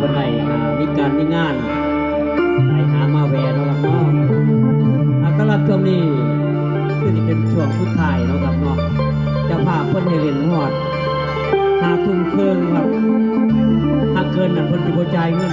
วันไดหามีการมีงานไปหามาแวร์เนาะครับเนาะอะสำหรับช่วงนี้คือสิเป็นช่วงพุทธคายเนาะครับเนาะจะพาเพื่อนให้รียนหมดหาทุ่มเครื่องครับถ้าเกินนั่นเพื่อนสิบใจเงิน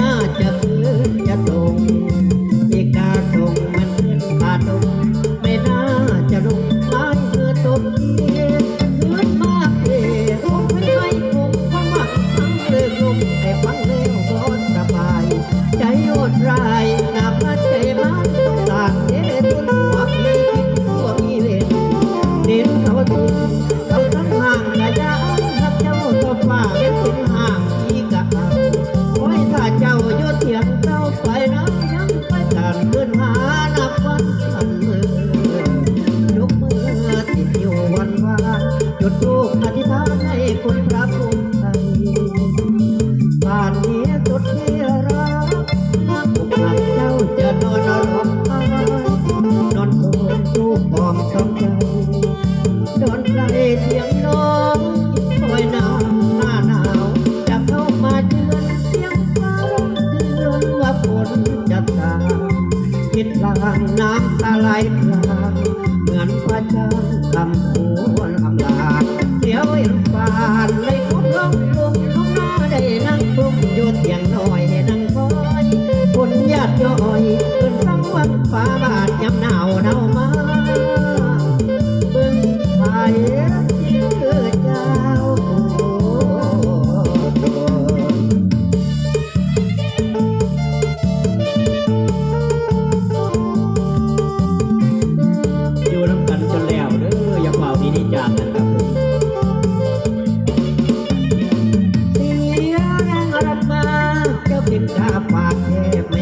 จะตาคิดลางน้ำตาไหลพลาเหมือนพระจันทำโนลำลาเดี๋ยวเห็นฟานเลยคุกลงลุกลุกน้อได้นั่งคุกอยู่เตียงน้อย เป็นดาบปากแคบ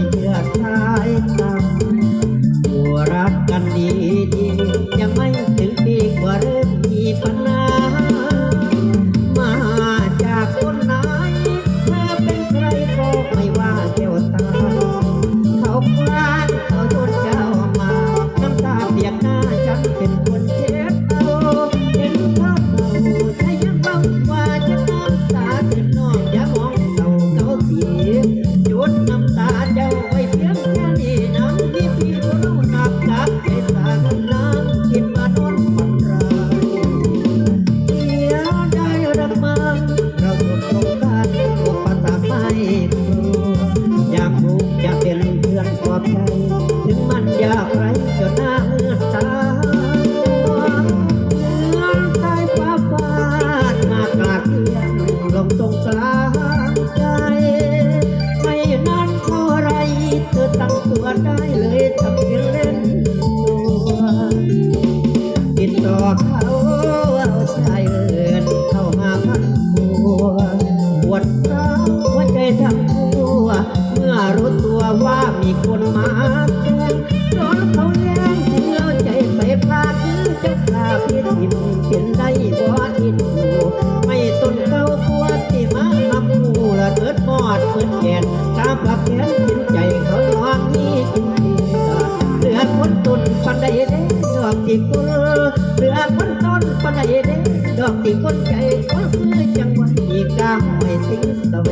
อยากรู้อยากเป็นเพื่อนปลอบใจถึงมันยาก รู้ตัวว่ามีคนมาแทนโดนเขาแย่งจึงเอาใจไปพาดคือเจ้าข้าพิทิมเป็นได้บ่ทินหูไม่ต้นเก้าตัวที่มาทำหูละเกิดมอดเกิดแขนตามปากแขนกินใจเขาลองนี้กินเดียเลือดพ้นตุนปันใดเด้ดอกที่กุลเหลือดพ้นต้นปันใดเด้ดอกที่ก้นใจก็คือจังหวะอีกกาหอยสิงสเว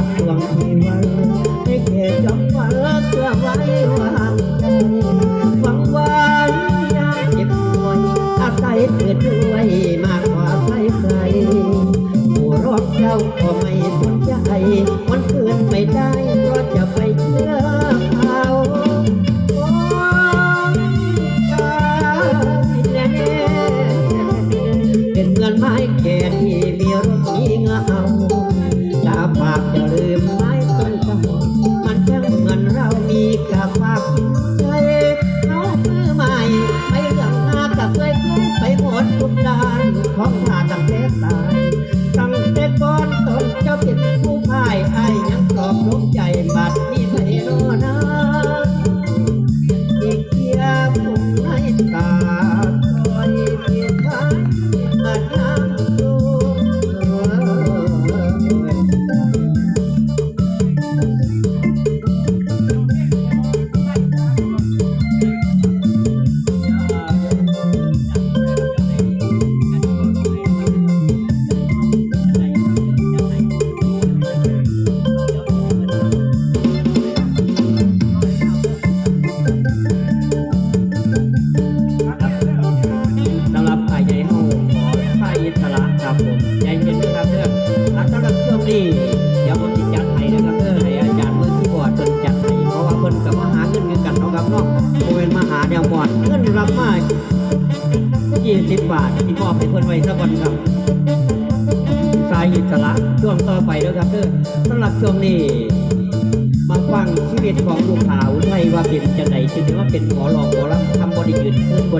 ายฝากดวง ของหาตั้งแต่ตา ยี่สิบบาทที่มอบให้เพื่อนไว้สักวันครับสายอิสระช่วงต่อไปแล้วครับเด้อสำหรับช่วงนี้มาฟังชีวิตของลูกสาวไทยว่าเป็นจังไดจึงได้ว่าเป็นหมอรองหมอรับทำบริยืนขึ้นบ